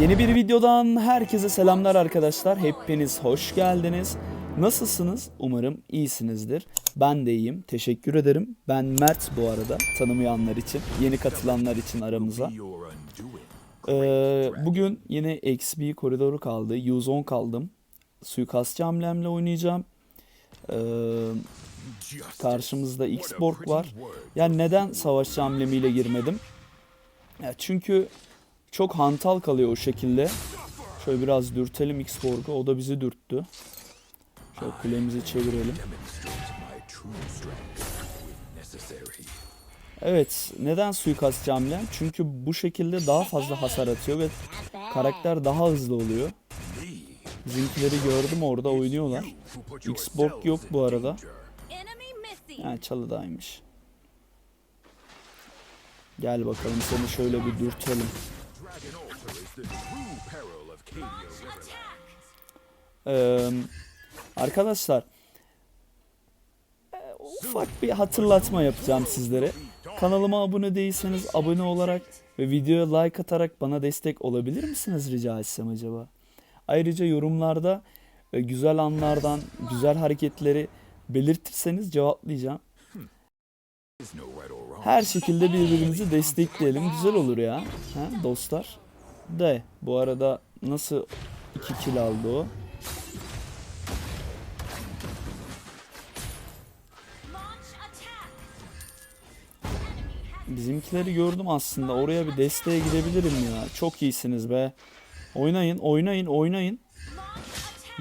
Yeni bir videodan herkese selamlar arkadaşlar. Hepiniz hoş geldiniz. Nasılsınız? Umarım iyisinizdir. Ben de iyiyim. Teşekkür ederim. Ben Mert bu arada. Tanımayanlar için, yeni katılanlar için aramıza. Ee, bugün yine XP koridoru kaldı. 110 kaldım. Suikastçı hamlemle oynayacağım. Ee, karşımızda X-Borg var. Yani neden savaşçı hamlemiyle girmedim? Ya çünkü çok hantal kalıyor o şekilde. Şöyle biraz dürtelim X-Borg'u. O da bizi dürttü. Şöyle kulemizi çevirelim. Evet, neden suikastçı hamlem? Çünkü bu şekilde daha fazla hasar atıyor ve karakter daha hızlı oluyor. Bizimkileri gördüm orada oynuyorlar. X-Borg yok bu arada. Yani çalıdaymış. Gel bakalım seni şöyle bir dürtelim. Ee, arkadaşlar ufak bir hatırlatma yapacağım sizlere. Kanalıma abone değilseniz abone olarak ve videoya like atarak bana destek olabilir misiniz rica etsem acaba? Ayrıca yorumlarda güzel anlardan, güzel hareketleri belirtirseniz cevaplayacağım. Her şekilde birbirimizi destekleyelim. Güzel olur ya. Ha, dostlar. De bu arada nasıl 2 kill aldı o? Bizimkileri gördüm aslında. Oraya bir desteğe gidebilirim ya. Çok iyisiniz be. Oynayın, oynayın, oynayın.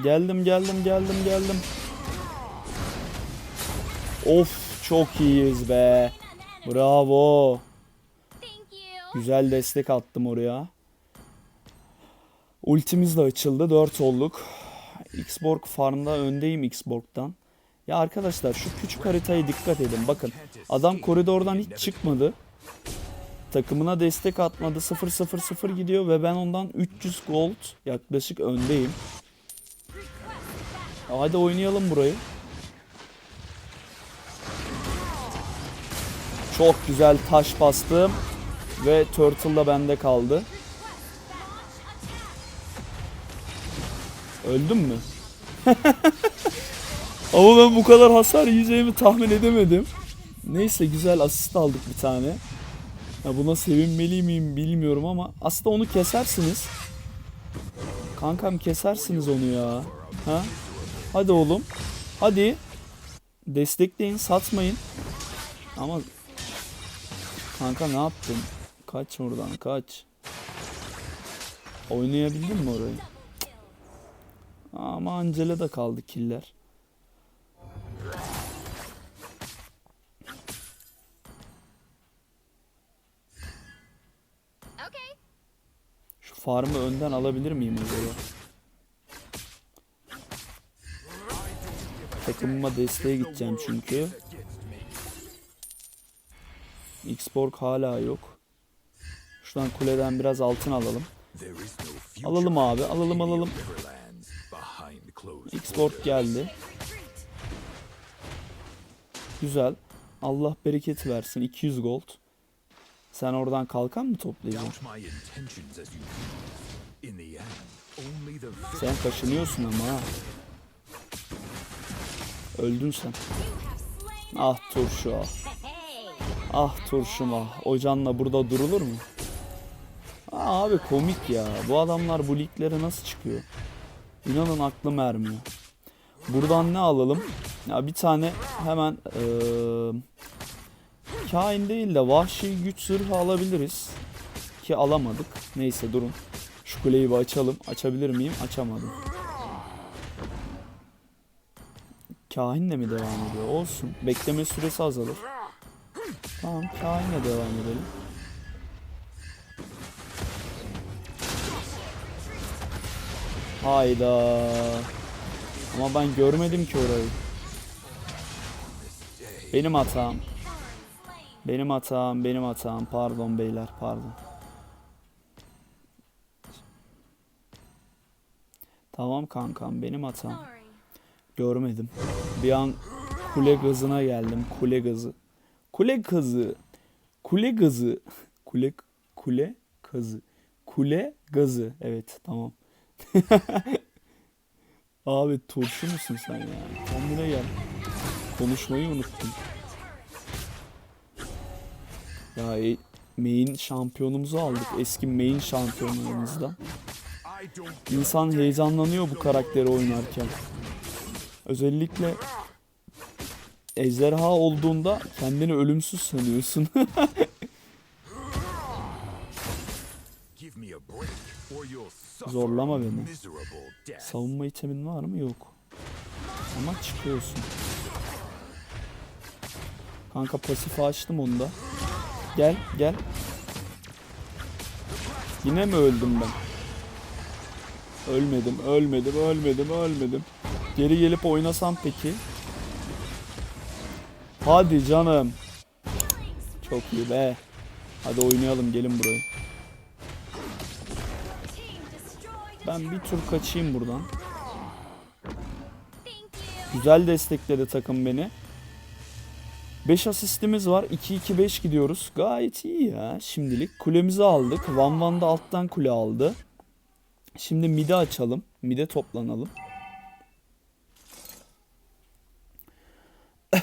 Geldim, geldim, geldim, geldim. Of, çok iyiyiz be. Bravo. Güzel destek attım oraya. Ultimiz de açıldı. 4 olduk. Xborg farmda öndeyim Xborg'dan. Ya arkadaşlar şu küçük haritaya dikkat edin. Bakın adam koridordan hiç çıkmadı. Takımına destek atmadı. 0-0-0 gidiyor ve ben ondan 300 gold yaklaşık öndeyim. Hadi oynayalım burayı. Çok güzel taş bastım. Ve Turtle da bende kaldı. Öldüm mü? Ama ben bu kadar hasar yiyeceğimi tahmin edemedim. Neyse güzel asist aldık bir tane. Ya buna sevinmeli miyim bilmiyorum ama aslında onu kesersiniz. Kankam kesersiniz onu ya. Ha? Hadi oğlum. Hadi. Destekleyin, satmayın. Ama Kanka ne yaptın? Kaç oradan kaç. Oynayabildin mi orayı? Ama Angela da kaldı killer. Şu farmı önden alabilir miyim acaba? Takımıma desteğe gideceğim çünkü. Xborg hala yok. Şuradan kuleden biraz altın alalım. Alalım abi, alalım alalım. Xborg geldi. Güzel. Allah bereket versin. 200 gold. Sen oradan kalkan mı toplayacaksın? Sen kaşınıyorsun ama ha. Öldün sen. Ah turşu ah. Ah turşum ah. O canla burada durulur mu? Aa, abi komik ya. Bu adamlar bu liglere nasıl çıkıyor? İnanın aklım ermiyor. Buradan ne alalım? Ya bir tane hemen eee kain değil de vahşi güç zırhı alabiliriz. Ki alamadık. Neyse durun. Şu kuleyi bir açalım. Açabilir miyim? Açamadım. Kahinle mi devam ediyor? Olsun. Bekleme süresi azalır. Tamam kahinle devam edelim. Hayda. Ama ben görmedim ki orayı. Benim hatam. Benim hatam, benim hatam. Pardon beyler, pardon. Tamam kankam, benim hatam. Görmedim. Bir an kule gazına geldim. Kule gazı. Kule gazı. Kule gazı. Kule kule kazı. Kule gazı. Evet tamam. Abi turşu musun sen ya? Kendine gel. Konuşmayı unuttum. Ya e, main şampiyonumuzu aldık. Eski main şampiyonlarımızdan. İnsan heyecanlanıyor bu karakteri oynarken. Özellikle ejderha olduğunda kendini ölümsüz sanıyorsun. Zorlama beni. Savunma itemin var mı? Yok. Ama çıkıyorsun. Kanka pasifi açtım onu da. Gel gel. Yine mi öldüm ben? Ölmedim, ölmedim, ölmedim, ölmedim. Geri gelip oynasam peki? Hadi canım. Çok iyi be. Hadi oynayalım gelin buraya. Ben bir tur kaçayım buradan. Güzel destekledi takım beni. 5 asistimiz var. 2-2-5 gidiyoruz. Gayet iyi ya şimdilik. Kulemizi aldık. Van Van da alttan kule aldı. Şimdi mid'i açalım. Mid'e toplanalım.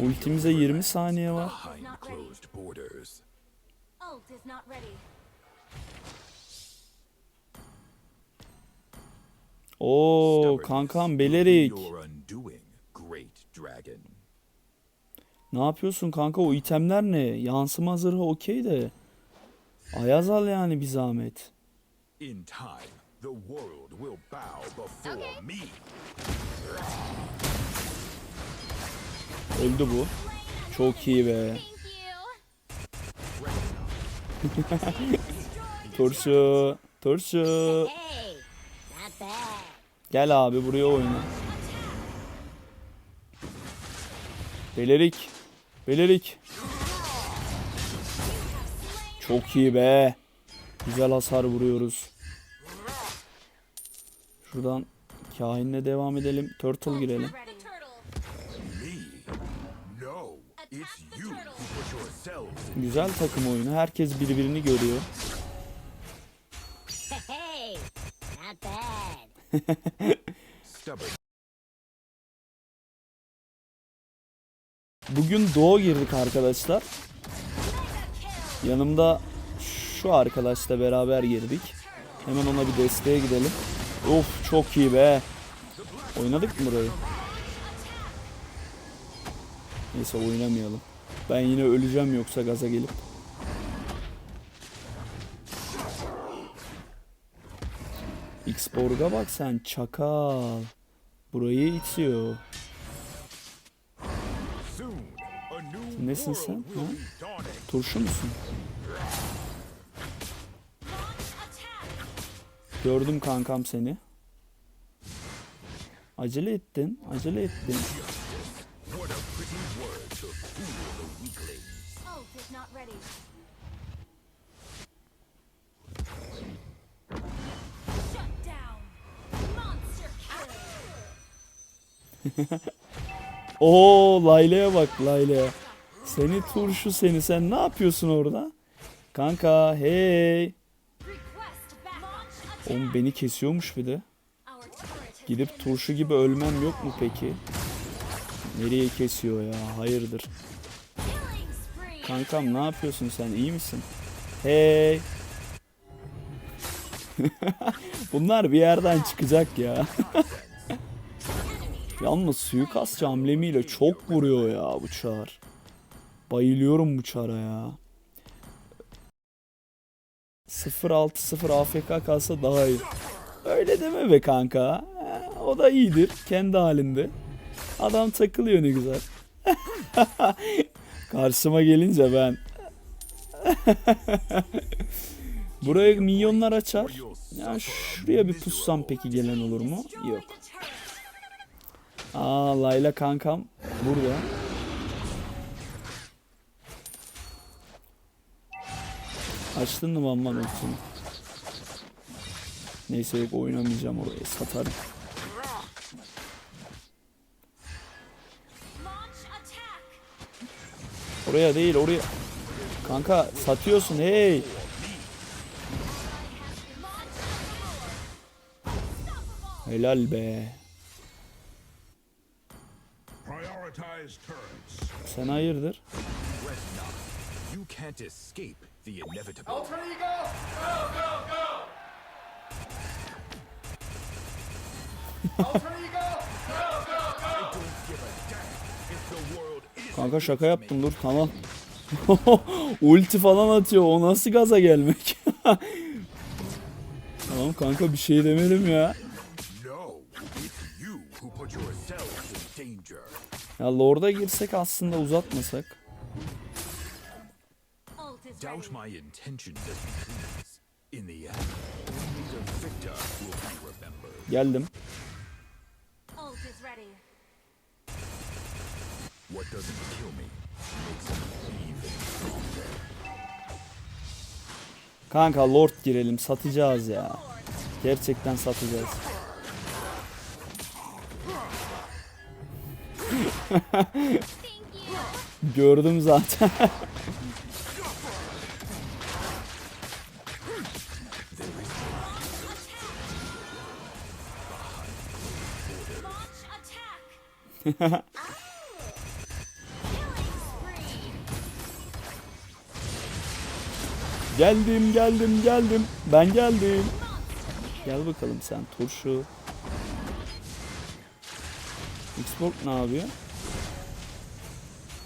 Ultimize 20 saniye var. Oo Stubbornness kankam Belerik. Ne yapıyorsun kanka o itemler ne? Yansıma zırhı okey de. Ayaz al yani bir zahmet. In time, the world will bow before me. Öldü bu. Çok iyi be. Turşu. Turşu. Gel abi buraya oyna. Belerik. Belerik. Çok iyi be. Güzel hasar vuruyoruz. Şuradan kahinle devam edelim. Turtle girelim. Güzel takım oyunu. Herkes birbirini görüyor. Bugün Doğu girdik arkadaşlar. Yanımda şu arkadaşla beraber girdik. Hemen ona bir desteğe gidelim. Of çok iyi be. Oynadık mı burayı? Neyse oynamayalım. Ben yine öleceğim yoksa gaza gelip. Xborg'a bak sen çakal. Burayı itiyor. Nesin sen? Ha? Turşu musun? Gördüm kankam seni. Acele ettin, acele ettin. Oo Layla'ya bak Layla. Seni turşu seni sen ne yapıyorsun orada? Kanka hey. Oğlum beni kesiyormuş bir de. Gidip turşu gibi ölmem yok mu peki? Nereye kesiyor ya? Hayırdır? Kankam ne yapıyorsun sen? İyi misin? Hey. Bunlar bir yerden çıkacak ya. Yalnız suikastçı amblemiyle çok vuruyor ya bu çar. Bayılıyorum bu çara ya. 0-6-0 AFK kalsa daha iyi. Öyle deme be kanka. O da iyidir kendi halinde. Adam takılıyor ne güzel. Karşıma gelince ben. Buraya milyonlar açar. Ya şuraya bir pussam peki gelen olur mu? Yok. Aa Layla kankam burada. Açtın mı Van Van öksünü? Neyse yok oynamayacağım oraya satarım. Oraya değil oraya. Kanka satıyorsun hey. Helal be. Sen hayırdır? You can't escape the inevitable. Alter Ego! Go, go, go! Alter Ego! Go, go, go! I don't give a damn if the world is Kanka şaka yaptım dur tamam. Ulti falan atıyor. O nasıl gaza gelmek? tamam kanka bir şey demedim ya. No, it's you who put yourselves in danger. Ya Lord'a girsek aslında uzatmasak. Doubt my intentions as you please. In the end, only the victor will be remembered. Geldim. Ult is ready. What doesn't kill me makes me even stronger. Kanka Lord girelim satacağız ya. Gerçekten satacağız. Gördüm zaten. Geldim geldim geldim. Ben geldim. Gel bakalım sen turşu. Xborg ne yapıyor?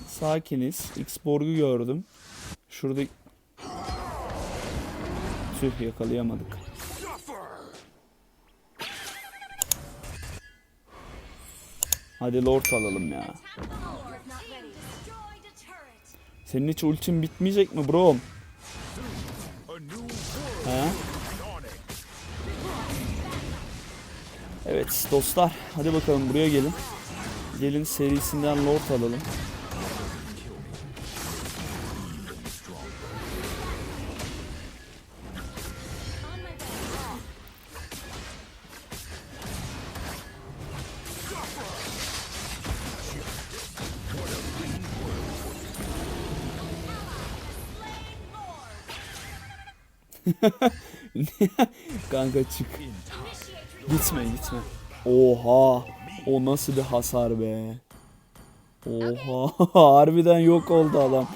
Sakiniz. Xborg'u gördüm. Şurada... Tüh yakalayamadık. Hadi Lord alalım ya. Senin hiç ultin bitmeyecek mi bro? He? Evet dostlar hadi bakalım buraya gelin. Gelin serisinden Lord alalım. Kanka çık. Gitme gitme. Oha. O nasıl bir hasar be. Oha. Harbiden yok oldu adam.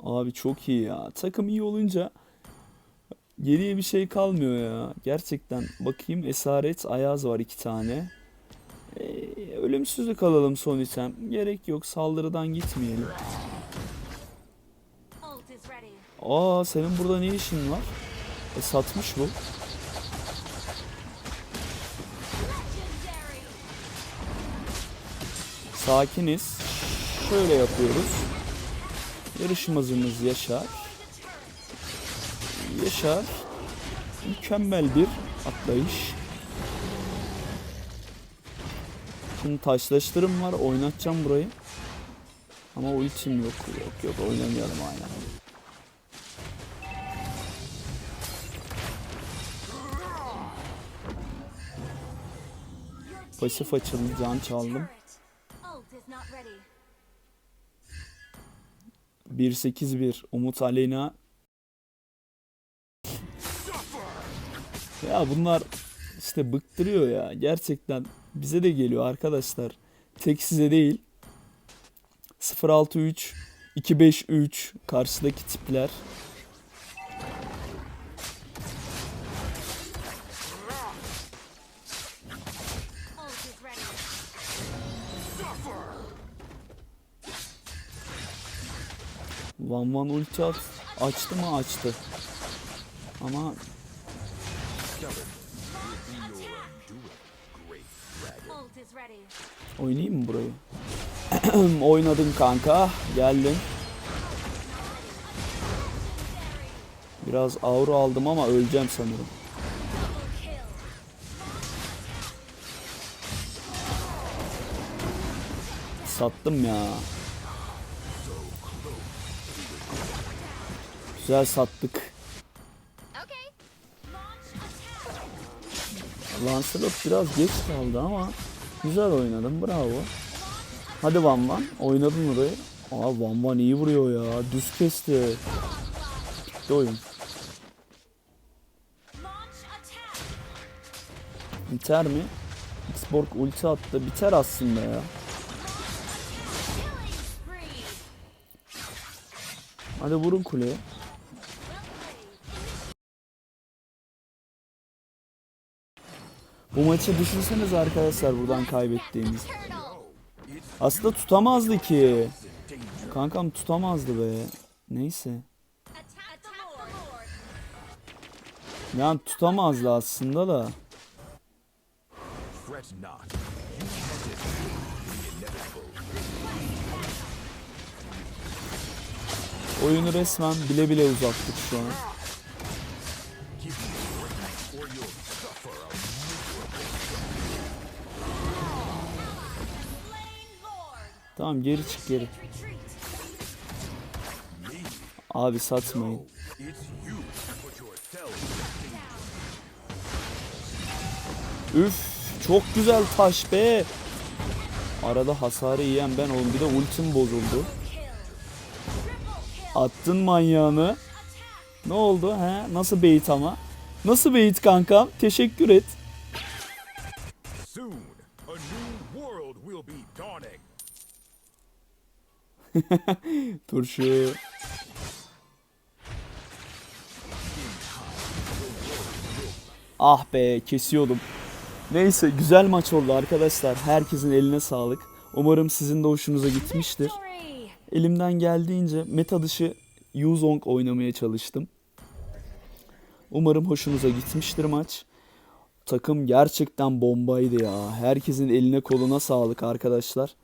Abi çok iyi ya. Takım iyi olunca geriye bir şey kalmıyor ya. Gerçekten. Bakayım Esaret Ayaz var iki tane. Ee, ölümsüzlük alalım son item. Gerek yok saldırıdan gitmeyelim. Aa senin burada ne işin var? E satmış bu. Sakiniz. Şöyle yapıyoruz. Yarışmacımız Yaşar. Yaşar. Mükemmel bir atlayış. Şimdi taşlaştırım var. Oynatacağım burayı. Ama ultim yok. Yok yok oynamayalım aynen. Pasif açıldı. Can çaldım. 1-8-1 Umut Aleyna Ya bunlar işte bıktırıyor ya. Gerçekten bize de geliyor arkadaşlar. Tek size değil. 063 253 karşıdaki tipler. Van Van ulti at. Açtı mı açtı. Ama oynayayım mı burayı? Oynadım kanka. Geldim. Biraz aura aldım ama öleceğim sanırım. Sattım ya. Güzel sattık. Lancelot biraz geç kaldı ama güzel oynadım. Bravo. Hadi Van Van. Oynadın orayı. Aa Van Van iyi vuruyor ya. Düz kesti. Bitti oyun. Biter mi? Xborg ulti attı. Biter aslında ya. Hadi vurun kuleye. Bu maçı düşünseniz arkadaşlar buradan kaybettiğimiz. Aslında tutamazdı ki. Kankam tutamazdı be. Neyse. Yani tutamazdı aslında da. Oyunu resmen bile bile uzattık şu an. Tamam geri çık geri. Abi satmayın. Üf çok güzel taş be. Arada hasarı yiyen ben oğlum bir de ultim bozuldu. Attın manyağını. Ne oldu he? Nasıl bait ama? Nasıl bait kankam? Teşekkür et. Turşu. Ah be kesiyordum. Neyse güzel maç oldu arkadaşlar. Herkesin eline sağlık. Umarım sizin de hoşunuza gitmiştir. Elimden geldiğince meta dışı Yuzong oynamaya çalıştım. Umarım hoşunuza gitmiştir maç. Takım gerçekten bombaydı ya. Herkesin eline koluna sağlık arkadaşlar.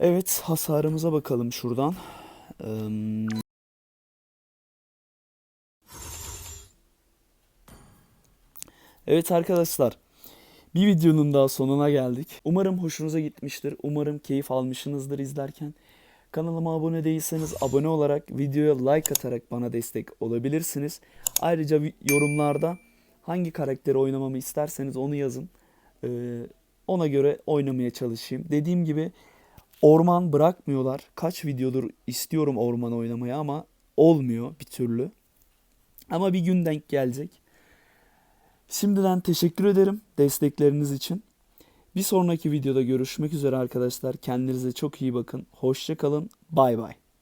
Evet hasarımıza bakalım şuradan. Evet arkadaşlar. Bir videonun daha sonuna geldik. Umarım hoşunuza gitmiştir. Umarım keyif almışsınızdır izlerken. Kanalıma abone değilseniz abone olarak videoya like atarak bana destek olabilirsiniz. Ayrıca yorumlarda hangi karakteri oynamamı isterseniz onu yazın. Ee, ona göre oynamaya çalışayım. Dediğim gibi orman bırakmıyorlar. Kaç videodur istiyorum orman oynamayı ama olmuyor bir türlü. Ama bir gün denk gelecek. Şimdiden teşekkür ederim destekleriniz için. Bir sonraki videoda görüşmek üzere arkadaşlar. Kendinize çok iyi bakın. Hoşça kalın. Bay bay.